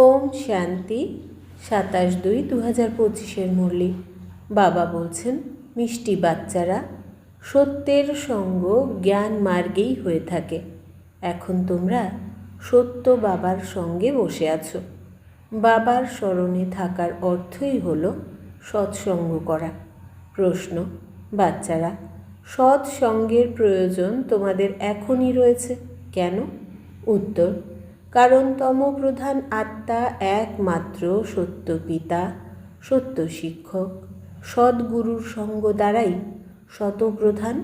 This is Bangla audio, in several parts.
ওম শান্তি, সাতাশ দুই দু হাজার পঁচিশের মুরলি। বাবা বলছেন, মিষ্টি বাচ্চারা, সত্যের সঙ্গ জ্ঞান মার্গেই হয়ে থাকে। এখন তোমরা সত্য বাবার সঙ্গে বসে আছো। বাবার স্মরণে থাকার অর্থই হল সৎসঙ্গ করা। প্রশ্ন, বাচ্চারা, সৎসঙ্গের প্রয়োজন তোমাদের এখনই রয়েছে? কেন? উত্তর কারণ তমপ্রধান আত্মা একমাত্র সত্য পিতা, সত্য শিক্ষক, সদ্গুরুর সঙ্গ দ্বারাই শতপ্রধান,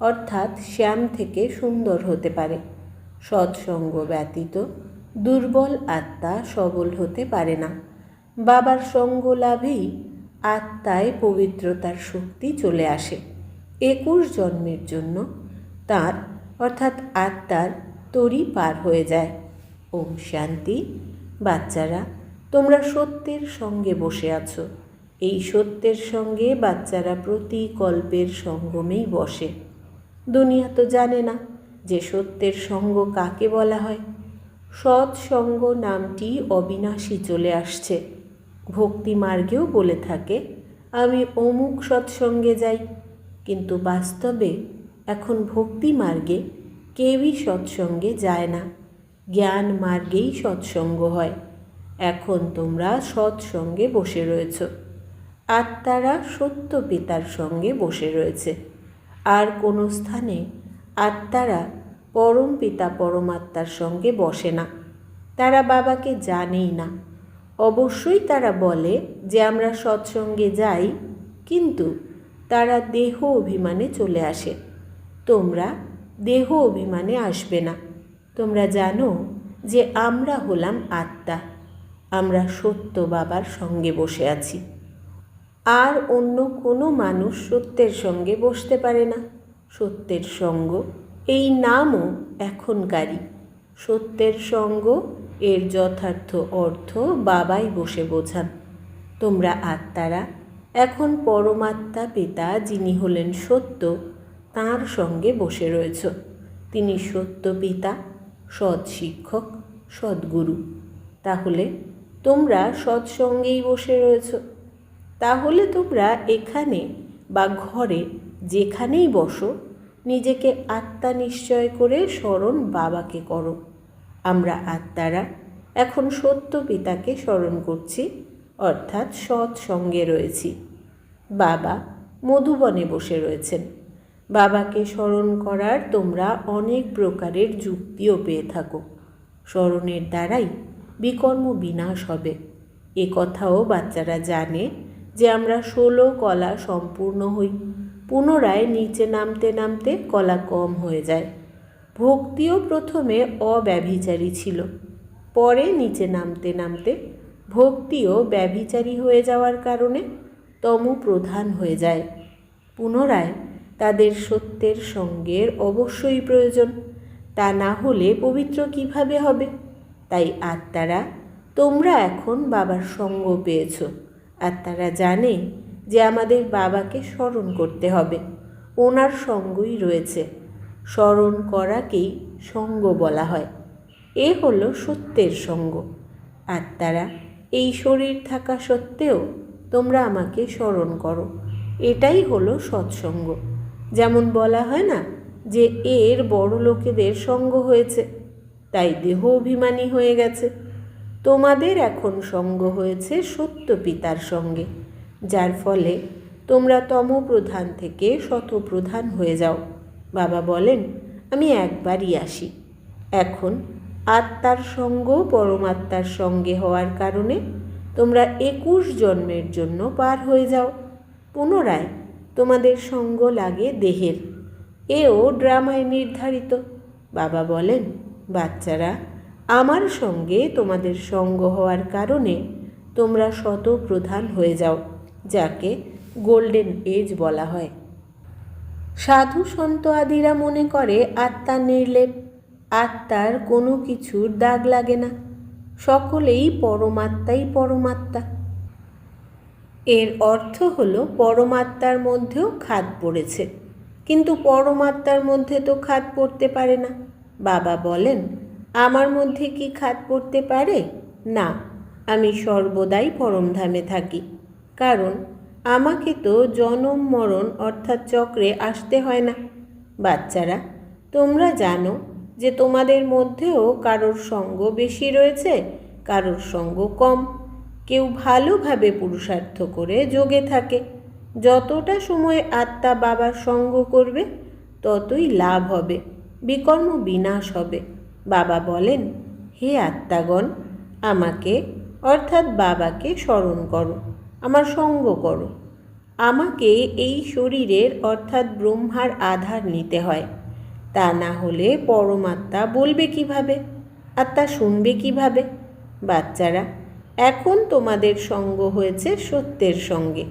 অর্থাৎ শ্যাম থেকে সুন্দর হতে পারে। সৎসঙ্গ ব্যতীত দুর্বল আত্মা সবল হতে পারে না। বাবার সঙ্গ লাভেই আত্মায় পবিত্রতার শক্তি চলে আসে। একুশ জন্মের জন্য তার, অর্থাৎ আত্মার, তরি পার হয়ে যায়। ওম শান্তি, বাচ্চারা, তোমরা সত্যের সঙ্গে বসে আছো। এই সত্যের সঙ্গে বাচ্চারা প্রতি কল্পের সঙ্গমেই বসে। দুনিয়া তো জানে না যে সত্যের সঙ্গ কাকে বলা হয়। সৎসঙ্গ নামটি অবিনাশী চলে আসছে। ভক্তি মার্গেও বলে থাকে, আমি অমুক সৎসঙ্গে যাই। কিন্তু বাস্তবে এখন ভক্তি মার্গে কেউই সৎসঙ্গে যায় না। জ্ঞান মার্গেই সৎসঙ্গ হয়। এখন তোমরা সৎসঙ্গে বসে রয়েছ। আত্মারা সত্য পিতার সঙ্গে বসে রয়েছে। আর কোনো স্থানে আত্মারা পরম পিতা পরমাত্মার সঙ্গে বসে না। তারা বাবাকে জানেই না। অবশ্যই তারা বলে যে আমরা সৎসঙ্গে যাই, কিন্তু তারা দেহ অভিমানে চলে আসে। তোমরা দেহ অভিমানে আসবে না। তোমরা জানো যে আমরা হলাম আত্মা। আমরা সত্য বাবার সঙ্গে বসে আছি। আর অন্য কোনো মানুষ সত্যের সঙ্গে বসতে পারে না। সত্যের সঙ্গ এই নামও এখনকারই। সত্যের সঙ্গ এর যথার্থ অর্থ বাবাই বসে বোঝান। তোমরা আত্মারা, এখন পরমাত্মা পিতা যিনি হলেন সত্য, তাঁর সঙ্গে বসে রয়েছ। তিনি সত্য পিতা সৎ শিক্ষক সদ্গুরু। তাহলে তোমরা সৎসঙ্গেই বসে রয়েছ। তাহলে তোমরা এখানে বা ঘরে যেখানেই বসো, নিজেকে আত্মা নিশ্চয় করে স্মরণ বাবাকে করো। আমরা আত্মারা এখন সত্য পিতাকে স্মরণ করছি, অর্থাৎ সৎসঙ্গে রয়েছি। বাবা মধুবনে বসে রয়েছেন। বাবাকে স্মরণ করার তোমরা অনেক প্রকারের যুক্তিও পেয়ে থাকো। স্মরণের দ্বারাই বিকর্ম বিনাশ হবে। এ কথাও বাচ্চারা জানে যে আমরা ষোলো কলা সম্পূর্ণ হই। পুনরায় নিচে নামতে নামতে কলা কম হয়ে যায়। ভক্তিও প্রথমে অব্যভিচারী ছিল। পরে নিচে নামতে নামতে ভক্তিও ব্যভিচারী হয়ে যাওয়ার কারণে তম প্রধান হয়ে যায়। পুনরায় তাদের সত্যের সঙ্গের অবশ্যই প্রয়োজন। তা না হলে পবিত্র কীভাবে হবে? তাই আত্মারা, তোমরা এখন বাবার সঙ্গ পেয়েছ। আত্মারা জানে যে আমাদের বাবাকে স্মরণ করতে হবে। ওনার সঙ্গই রয়েছে। স্মরণ করাকেই সঙ্গ বলা হয়। এ হলো সত্যের সঙ্গ। আত্মারা, এই শরীর থাকা সত্ত্বেও তোমরা আমাকে স্মরণ করো। এটাই হলো সৎসঙ্গ। যেমন বলা হয় না যে এর বড় লোকেদের সঙ্গ হয়েছে, তাই দেহ অভিমানী হয়ে গেছে। তোমাদের এখন সঙ্গ হয়েছে সত্য পিতার সঙ্গে, যার ফলে তোমরা তমপ্রধান থেকে শতপ্রধান হয়ে যাও। বাবা বলেন, আমি একবারই আসি। এখন আত্মার সঙ্গ পরমাত্মার সঙ্গে হওয়ার কারণে তোমরা একুশ জন্মের জন্য পার হয়ে যাও। পুনরায় তোমাদের সঙ্গ লাগে দেহের। এও ড্রামায় নির্ধারিত। বাবা বলেন, বাচ্চারা, আমার সঙ্গে তোমাদের সঙ্গ হওয়ার কারণে তোমরা শত প্রধান হয়ে যাও, যাকে গোল্ডেন এজ বলা হয়। সাধু সন্ত আদিরা মনে করে, আত্মা নির্লেপ, আত্মার কোনো কিছুর দাগ লাগে না। সকলেই পরমাত্মাই পরমাত্মা। এর অর্থ হলো পরমাত্মার মধ্যেও খাদ পড়েছে। কিন্তু পরমাত্মার মধ্যে তো খাদ পড়তে পারে না। বাবা বলেন, আমার মধ্যে কি খাদ পড়তে পারে? না, আমি সর্বদাই পরমধামে থাকি। কারণ আমাকে তো জনম মরণ অর্থাৎ চক্রে আসতে হয় না। বাচ্চারা, তোমরা জানো যে তোমাদের মধ্যেও কারোর সঙ্গ বেশি রয়েছে, কারোর সঙ্গ কম। কেউ ভালোভাবে পুরুষার্থ করে যোগে থাকে। যতটা সময় আত্মা বাবার সঙ্গ করবে, ততই লাভ হবে, বিকর্ম বিনাশ হবে। বাবা বলেন, হে আত্মাগণ, আমাকে, অর্থাৎ বাবাকে স্মরণ করো, আমার সঙ্গ করো। আমাকে এই শরীরের, অর্থাৎ ব্রহ্মার আধার নিতে হয়। তা না হলে পরমাত্মা বলবে কীভাবে? আত্মা শুনবে কীভাবে? বাচ্চারা এখন তোমাদের সঙ্গ হয়েছে সত্যের সঙ্গে।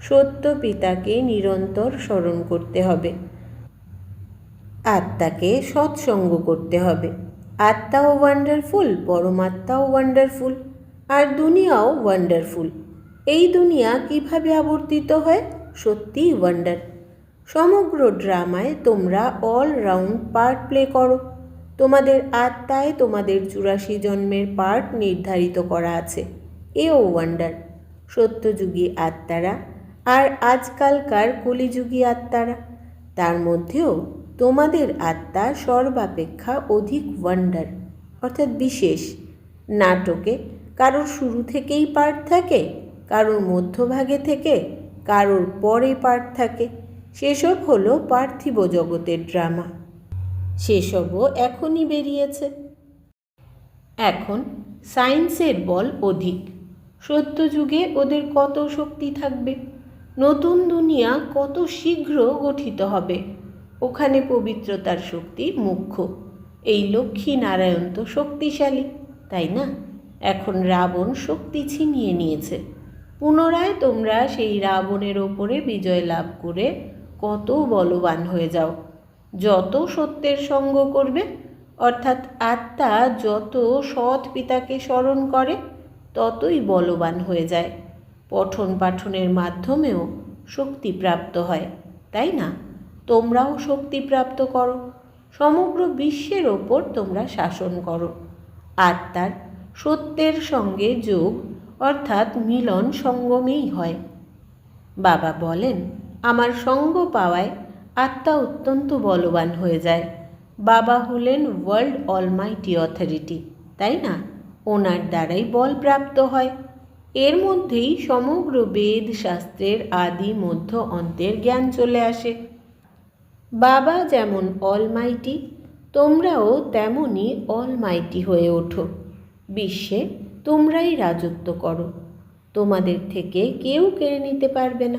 সত্য পিতাকে নিরন্তর স্মরণ করতে হবে। আত্মাকে সৎসঙ্গ করতে হবে। আত্মাও ওয়ান্ডারফুল পরমাত্মাও ওয়ান্ডারফুল আর দুনিয়াও ওয়ান্ডারফুল এই দুনিয়া কীভাবে আবর্তিত হয়? সত্যিই ওয়ান্ডার সমগ্র ড্রামায় তোমরা অলরাউন্ড পার্ট প্লে করো। তোমাদের আত্মায় তোমাদের চুরাশি জন্মের পার্ট নির্ধারিত করা আছে। এও ওয়ান্ডার সত্যযুগী আত্মারা আর আজকালকার কলিযুগী আত্মারা। তার মধ্যেও তোমাদের আত্মা সর্বাপেক্ষা অধিক ওয়ান্ডার অর্থাৎ বিশেষ। নাটকে কারোর শুরু থেকেই পার্ট থাকে, কারোর মধ্যভাগে থেকে, কারোর পরে পার্ট থাকে। সেসব হলো পার্থিব জগতের ড্রামা সেসবও এখনই বেরিয়েছে। এখন সায়েন্সের বল অধিক। সত্যযুগে ওদের কত শক্তি থাকবে? নতুন দুনিয়া কত শীঘ্র গঠিত হবে? ওখানে পবিত্রতার শক্তি মুখ্য। এই লক্ষ্মী নারায়ণ তো শক্তিশালী, তাই না? এখন রাবণ শক্তি ছিনিয়ে নিয়েছে। পুনরায় তোমরা সেই রাবণের ওপরে বিজয় লাভ করে কত বলবান হয়ে যাও। যত সত্যের সঙ্গ করবে, অর্থাৎ আত্মা যত সৎ পিতাকে স্মরণ করে, ততই বলবান হয়ে যায়। পঠন পাঠনের মাধ্যমেও শক্তিপ্রাপ্ত হয়, তাই না? তোমরাও শক্তিপ্রাপ্ত করো। সমগ্র বিশ্বের ওপর তোমরা শাসন করো। আত্মার সত্যের সঙ্গে যোগ, অর্থাৎ মিলন সঙ্গমেই হয়। বাবা বলেন, আমার সঙ্গ পাওয়ায় আত্মা অত্যন্ত বলবান হয়ে যায়। বাবা হলেন ওয়ার্ল্ড অলমাইটি অথরিটি, তাই না? ওনার দ্বারাই বল প্রাপ্ত হয়। এর মধ্যেই সমগ্র বেদ শাস্ত্রের আদি মধ্য অন্তের জ্ঞান চলে আসে। বাবা যেমন অলমাইটি, তোমরাও তেমনই অলমাইটি হয়ে ওঠো। বিশ্বে তোমরাই রাজত্ব করো। তোমাদের থেকে কেউ কেড়ে নিতে পারবে না।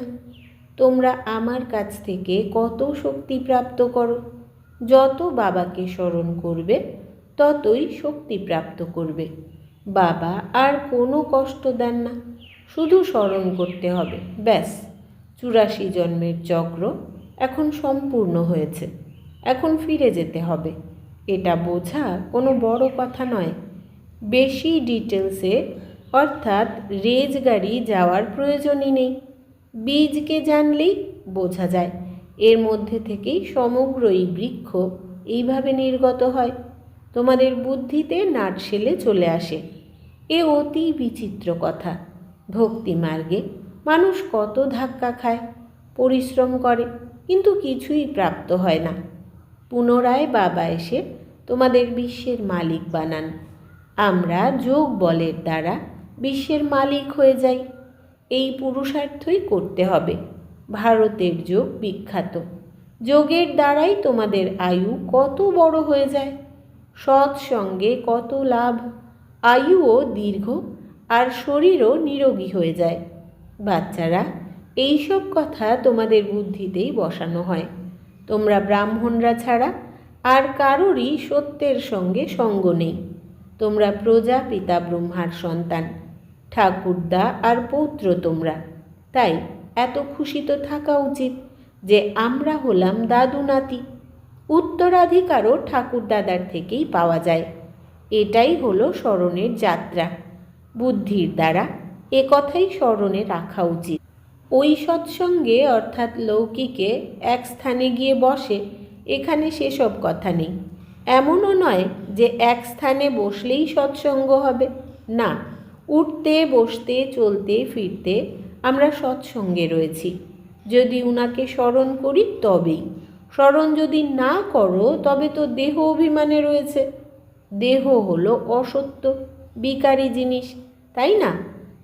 তোমরা আমার কাছ থেকে কত শক্তি প্রাপ্ত করো? যত বাবাকে স্মরণ করবে, ততই শক্তি প্রাপ্ত করবে। বাবা আর কোনো কষ্ট দেন না, শুধু স্মরণ করতে হবে। ব্যাস, চুরাশি জন্মের চক্র এখন সম্পূর্ণ হয়েছে। এখন ফিরে যেতে হবে। এটা বোঝা কোনো বড় কথা নয়। বেশি ডিটেলসে, অর্থাৎ রেজ গাড়ি যাওয়ার প্রয়োজনই নেই। বীজকে জানলেই বোঝা যায়। এর মধ্যে থেকেই সমগ্র এই বৃক্ষ এইভাবে নির্গত হয়। তোমাদের বুদ্ধিতে নাটশেলে চলে আসে। এ অতি বিচিত্র কথা। ভক্তি মার্গে মানুষ কত ধাক্কা খায়, পরিশ্রম করে, কিন্তু কিছুই প্রাপ্ত হয় না। পুনরায় বাবা এসে তোমাদের বিশ্বের মালিক বানান। আমরা যোগ বলের দ্বারা বিশ্বের মালিক হয়ে যাই। এই পুরুষার্থই করতে হবে। ভারতের যোগ বিখ্যাত। যোগের দ্বারাই তোমাদের আয়ু কত বড় হয়ে যায়? সৎসঙ্গে কত লাভ? আয়ুও দীর্ঘ আর শরীরও নিরোগী হয়ে যায়। বাচ্চারা, এইসব কথা তোমাদের বুদ্ধিতেই বসানো হয়। তোমরা ব্রাহ্মণরা ছাড়া আর কারোরই সত্যের সঙ্গে সঙ্গ নেই। তোমরা প্রজা, পিতা, ব্রহ্মার সন্তান। ঠাকুরদা আর পৌত্র তোমরা। তাই এত খুশি তো থাকা উচিত যে আমরা হলাম দাদু নাতি। উত্তরাধিকারও ঠাকুরদাদার থেকেই পাওয়া যায়। এটাই হলো স্মরণের যাত্রা। বুদ্ধির দ্বারা এ কথাই স্মরণে রাখা উচিত। ওই সৎসঙ্গে অর্থাৎ লৌকিকে এক স্থানে গিয়ে বসে, এখানে সেসব কথা নেই। এমনও নয় যে এক স্থানে বসলেই সৎসঙ্গ হবে। না উঠতে, বসতে, চলতে, ফিরতে আমরা সৎসঙ্গে রয়েছি। যদি উনাকে স্মরণ করি, তবেই। স্মরণ যদি না করো, তবে তো দেহ অভিমানে রয়েছে। দেহ হলো অসত্য, বিকারী জিনিস, তাই না?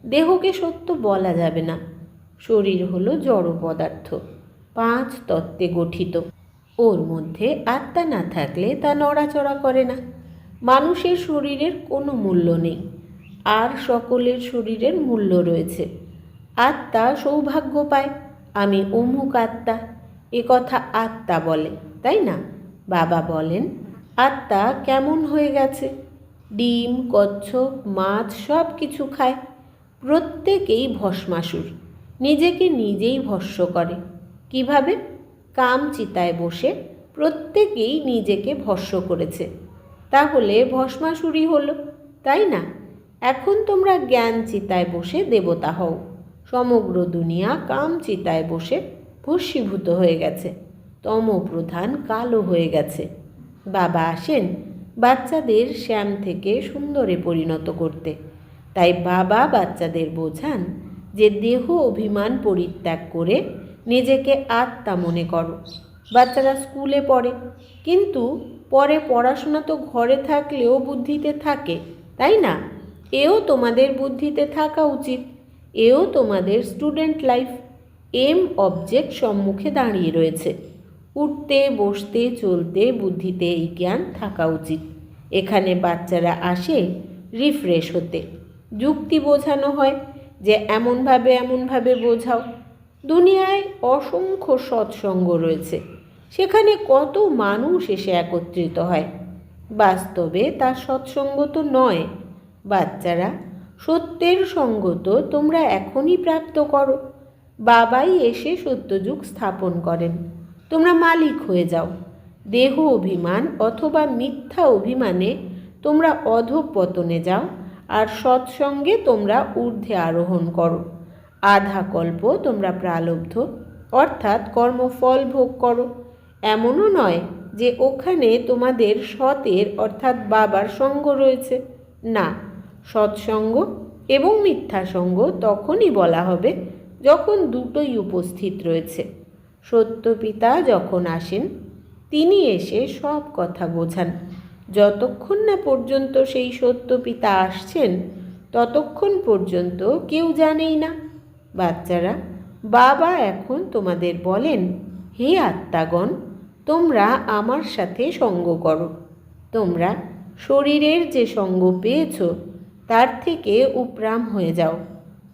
দেহকে সত্য বলা যাবে না। শরীর হলো জড় পদার্থ, পাঁচ তত্ত্বে গঠিত। ওর মধ্যে আত্মা না থাকলে তা নড়াচড়া করে না। মানুষের শরীরের কোনো মূল্য নেই। আর সকলের শরীরের মূল্য রয়েছে। আত্মা সৌভাগ্য পায়। আমি অমুক আত্মা। এ কথা আত্মা বলে, তাই না? বাবা বলেন, আত্মা কেমন হয়ে গেছে? ডিম, কচ্ছপ, মাছ সব কিছু খায়। প্রত্যেকেই ভস্মাসুর। নিজেকে নিজেই ভস্য করে। কীভাবে? কাম চিতায় বসে প্রত্যেকেই নিজেকে ভস্য করেছে। তাহলে ভস্মাসুরই হলো, তাই না? এখন তোমরা জ্ঞান চিতায় বসে দেবতা হও। সমগ্র দুনিয়া কাম চিতায় বসে ভস্মীভূত হয়ে গেছে। তমপ্রধান কালো হয়ে গেছে। বাবা আসেন বাচ্চাদের শ্যাম থেকে সুন্দরে পরিণত করতে। তাই বাবা বাচ্চাদের বোঝান যে দেহ অভিমান পরিত্যাগ করে নিজেকে আত্মা মনে করো। বাচ্চারা স্কুলে পড়ে, কিন্তু পরে পড়াশোনা তো ঘরে থাকলেও বুদ্ধিতে থাকে, তাই না? এও তোমাদের বুদ্ধিতে থাকা উচিত। এও তোমাদের স্টুডেন্ট লাইফ। এম অবজেক্ট সম্মুখে দাঁড়িয়ে রয়েছে। উঠতে, বসতে, চলতে, বুদ্ধিতে এই জ্ঞান থাকা উচিত। এখানে বাচ্চারা আসে রিফ্রেশ হতে। যুক্তি বোঝানো হয় যে এমনভাবে এমনভাবে বোঝাও। দুনিয়ায় অসংখ্য সৎসঙ্গ রয়েছে। সেখানে কত মানুষ এসে একত্রিত হয়। বাস্তবে তার সৎসঙ্গ তো নয় বাচ্চারা, সত্যের সঙ্গত তোমরা এখনই প্রাপ্ত করো। বাবাই এসে সত্যযুগ স্থাপন করেন। তোমরা মালিক হয়ে যাও। দেহ অভিমান অথবা মিথ্যা অভিমানে তোমরা অধপতনে যাও আর সৎসঙ্গে তোমরা ঊর্ধ্বে আরোহণ করো। আধা কল্প তোমরা প্রালব্ধ, অর্থাৎ কর্মফল ভোগ করো। এমনও নয় যে ওখানে তোমাদের সতের অর্থাৎ বাবার সঙ্গ রয়েছে। না সৎসঙ্গ এবং মিথ্যা সঙ্গ তখনই বলা হবে যখন দুটোই উপস্থিত রয়েছে। সত্যপিতা যখন আসেন, তিনি এসে সব কথা বোঝান। যতক্ষণ না পর্যন্ত সেই সত্যপিতা আসছেন, ততক্ষণ পর্যন্ত কেউ জানেই না। বাচ্চারা, বাবা এখন তোমাদের বলেন, হে আত্মাগণ, তোমরা আমার সাথে সঙ্গ করো। তোমরা শরীরের যে সঙ্গ পেয়েছ তার থেকে উপরাম হয়ে যাও।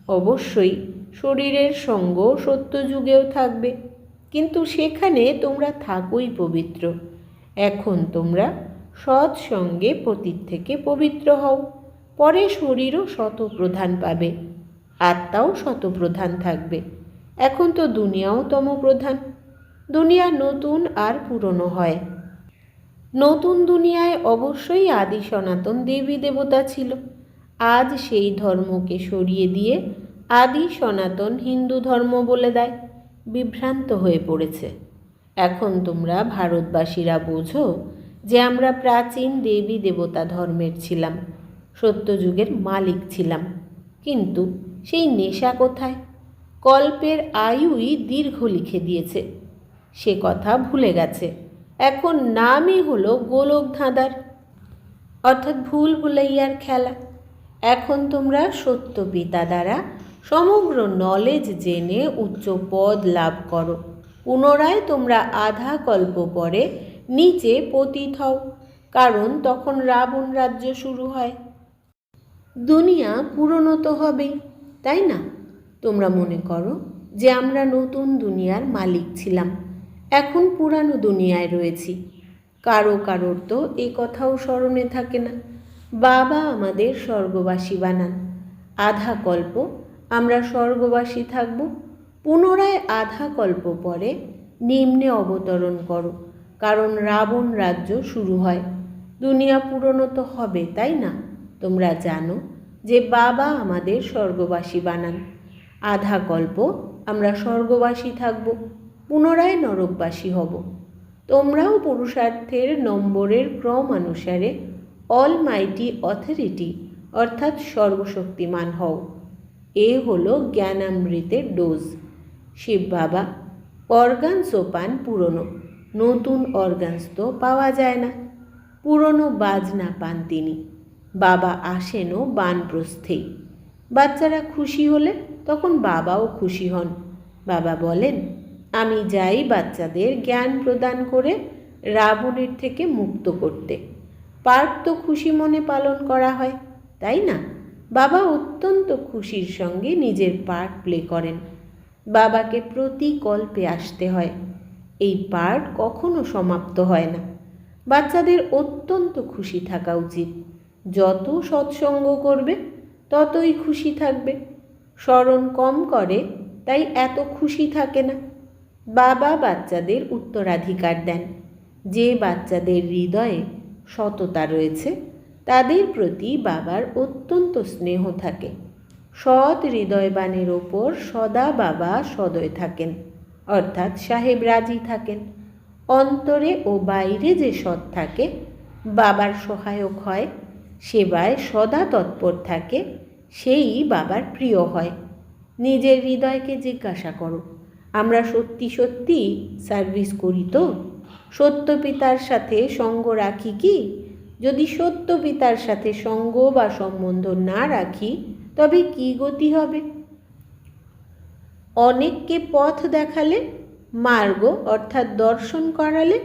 অবশ্যই শরীরের সঙ্গ সত্যযুগেও থাকবে, কিন্তু সেখানে তোমরা থাকোই পবিত্র। এখন তোমরা সৎ সঙ্গে পতীত থেকে পবিত্র হও, পরে শরীরও শতপ্রধান পাবে, আত্মাও শতপ্রধান থাকবে। এখন তো দুনিয়াও তমপ্রধান, দুনিয়া নতুন আর পুরনো হয়। নতুন দুনিয়ায় অবশ্যই আদি সনাতন দেবী দেবতা ছিল। আজ সেই ধর্মকে সরিয়ে দিয়ে আদি সনাতন হিন্দু ধর্ম বলে দেয়। বিভ্রান্ত হয়ে পড়েছে। এখন তোমরা ভারতবাসীরা বোঝো যে আমরা প্রাচীন দেবী দেবতা ধর্মের ছিলাম, সত্যযুগের মালিক ছিলাম। কিন্তু সেই নেশা কোথায়? কল্পের আয়ুই দীর্ঘ লিখে দিয়েছে। সে কথা ভুলে গেছে। এখন নামই হলো গোলক ধাঁধার অর্থাৎ ভুল ভুলাইয়ার খেলা। এখন তোমরা সত্য পিতা দ্বারা সমগ্র নলেজ জেনে উচ্চ পদ লাভ করো। পুনরায় তোমরা আধা কল্প পরে নিচে পতিত হও, কারণ তখন রাবণ রাজ্য শুরু হয়। দুনিয়া পুরনো তো হবেই, তাই না? তোমরা মনে করো যে আমরা নতুন দুনিয়ার মালিক ছিলাম, এখন পুরানো দুনিয়ায় রয়েছি। কারও কারোর তো এ কথাও স্মরণে থাকে না। বাবা আমাদের স্বর্গবাসী বানান। আধা কল্প আমরা স্বর্গবাসী থাকব। পুনরায় আধা কল্প পরে নিম্নে অবতরণ করো, কারণ রাবণ রাজ্য শুরু হয়। দুনিয়া পুরনো তো হবে, তাই না? তোমরা জানো যে বাবা আমাদের স্বর্গবাসী বানান। আধা কল্প আমরা স্বর্গবাসী থাকব, পুনরায় নরকবাসী হব। তোমরাও পুরুষার্থের নম্বরের ক্রম অনুসারে অল মাইটি অথরিটি অর্থাৎ সর্বশক্তিমান হও। এ হলো জ্ঞানামৃতের ডোজ শিব বাবা অর্গান সোপান পুরনো, নতুন অর্গানস তো পাওয়া যায় না। পুরনো বাজনা পান তিনি। বাবা আসেনও বানপ্রস্থেই বাচ্চারা খুশি হলে তখন বাবাও খুশি হন। বাবা বলেন, আমি যাই বাচ্চাদের জ্ঞান প্রদান করে রাবণের থেকে মুক্ত করতে। পার্ট তো খুশি মনে পালন করা হয়, তাই না? বাবা অত্যন্ত খুশির সঙ্গে নিজের পার্ট প্লে করেন। বাবাকে প্রতি কল্পে আসতে হয়। এই পার্ট কখনো সমাপ্ত হয় না। বাচ্চাদের অত্যন্ত খুশি থাকা উচিত। যত সৎসঙ্গ করবে, ততই খুশি থাকবে। স্মরণ কম করে, তাই এত খুশি থাকে না। বাবা বাচ্চাদের উত্তরাধিকার দেন। যে বাচ্চাদের হৃদয়ে সততা রয়েছে, তাদের প্রতি বাবার অত্যন্ত স্নেহ থাকে। সৎ হৃদয়বানের ওপর সদা বাবা সদয় থাকেন, অর্থাৎ সাহেব রাজি থাকেন। অন্তরে ও বাইরে যে সৎ থাকে, বাবার সহায়ক হয়, সেবায় সদা তৎপর থাকে, সেই বাবার প্রিয় হয়। নিজের হৃদয়কে জিজ্ঞাসা করো, আমরা সত্যি সত্যি সার্ভিস করি তো? সত্য পিতার সাথে সঙ্গ রাখি কি? যদি সত্য পিতার সাথে সঙ্গ বা সম্বন্ধ না রাখি, তবে কি গতি হবে? অনেককে পথ দেখালে, মার্গ অর্থাৎ দর্শন করালে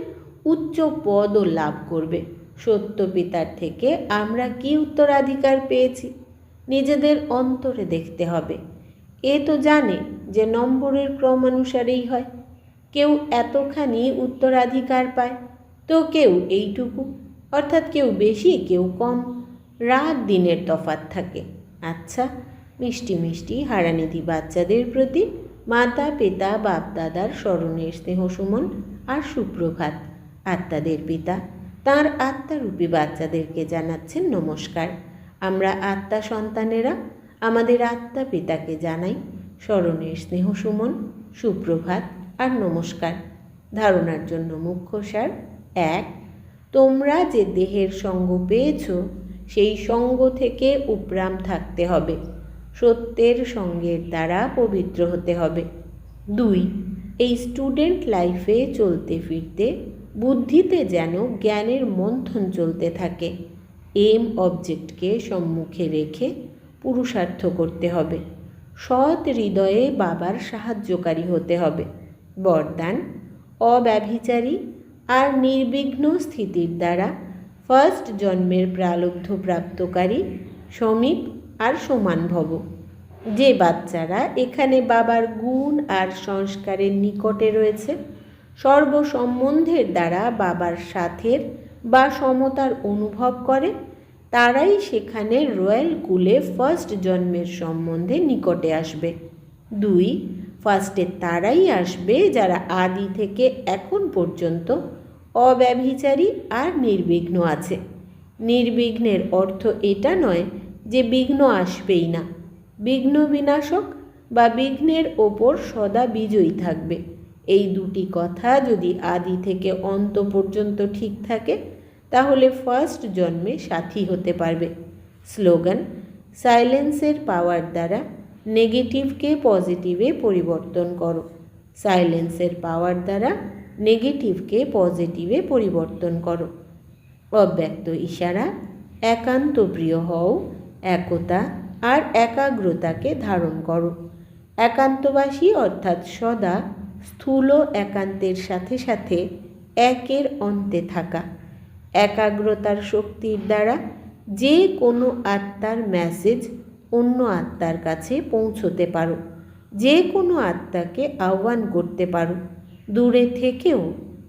উচ্চ পদও লাভ করবে। সত্য পিতার থেকে আমরা কি উত্তরাধিকার পেয়েছি? নিজেদের অন্তরে দেখতে হবে। এ তো জানে যে নম্বরের ক্রমানুসারেই হয়। কেউ এতখানি উত্তরাধিকার পায়, তো কেউ এইটুকু। অর্থাৎ কেউ বেশি, কেউ কম। রাত দিনের তফাত থাকে। আচ্ছা মিষ্টি মিষ্টি হারানিধি বাচ্চাদের প্রতি মাতা, পিতা, বাপ, দাদার স্মরণের স্নেহ সুমন আর সুপ্রভাত আত্মাদের পিতা। তার আত্মারূপী বাচ্চাদেরকে জানাচ্ছেন নমস্কার। আমরা আত্মা সন্তানেরা, আমাদের আত্মা পিতাকে জানাই। স্মরণের স্নেহ সুমন, সুপ্রভাত আর নমস্কার। ধারণার জন্য মুখ্য সার এক, তোমরা যে দেহের সঙ্গ পেয়েছ, সেই সঙ্গ থেকে উপরাম থাকতে হবে। সত্যের সঙ্গের দ্বারা পবিত্র হতে হবে। দুই, এই স্টুডেন্ট লাইফে চলতে ফিরতে, বুদ্ধিতে যেন জ্ঞানের মন্থন চলতে থাকে। এম অবজেক্টকে সম্মুখে রেখে পুরুষার্থ করতে হবে। সৎ হৃদয়ে বাবার সাহায্যকারী হতে হবে। বরদান, অব্যভিচারী আর নির্বিঘ্ন স্থিতির দ্বারা ফার্স্ট জন্মের প্রালব্ধ প্রাপ্তকারী, সমীপ আর সমান ভব। যে বাচ্চারা এখানে বাবার গুণ আর সংস্কারের নিকটে রয়েছে, সর্বসম্বন্ধের দ্বারা বাবার সাথের বা সমতার অনুভব করে, তারাই সেখানে রয়্যাল কুলে ফার্স্ট জন্মের সম্বন্ধে নিকটে আসবে। দুই ফার্স্টে তারাই আসবে যারা আদি থেকে এখন পর্যন্ত অব্যভিচারী আর নির্বিঘ্ন আছে। নির্বিঘ্নের অর্থ এটা নয় যে বিঘ্ন আসবেই না। বিঘ্ন বিনাশক বা বিঘ্নের ওপর সদা বিজয়ী থাকবে। এই দুটি কথা যদি আদি থেকে অন্ত পর্যন্ত ঠিক থাকে, তাহলে ফার্স্ট জন্মে সাথী হতে পারবে। স্লোগান, সাইলেন্সের পাওয়ার দ্বারা নেগেটিভকে পজিটিভে পরিবর্তন করো। সাইলেন্সের পাওয়ার দ্বারা নেগেটিভকে পজিটিভে পরিবর্তন করো। অব্যক্ত ইশারা, একান্ত প্রিয় হও, একতা আর একাগ্রতাকে ধারণ করো। একান্তবাসী অর্থাৎ সদা স্থূল একান্তের সাথে সাথে একের অন্তে থাকা। একাগ্রতার শক্তির দ্বারা যে কোনো আত্মার মেসেজ অন্য আত্মার কাছে পৌঁছতে পারো। যে কোনো আত্মাকে আহ্বান করতে পারো। দূরে থেকেও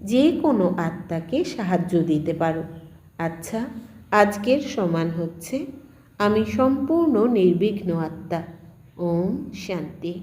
যে কোনো আত্মাকে সাহায্য দিতে পারো। আচ্ছা আজকের সমান হচ্ছে, আমি সম্পূর্ণ নির্বিঘ্ন আত্মা। ওম শান্তি।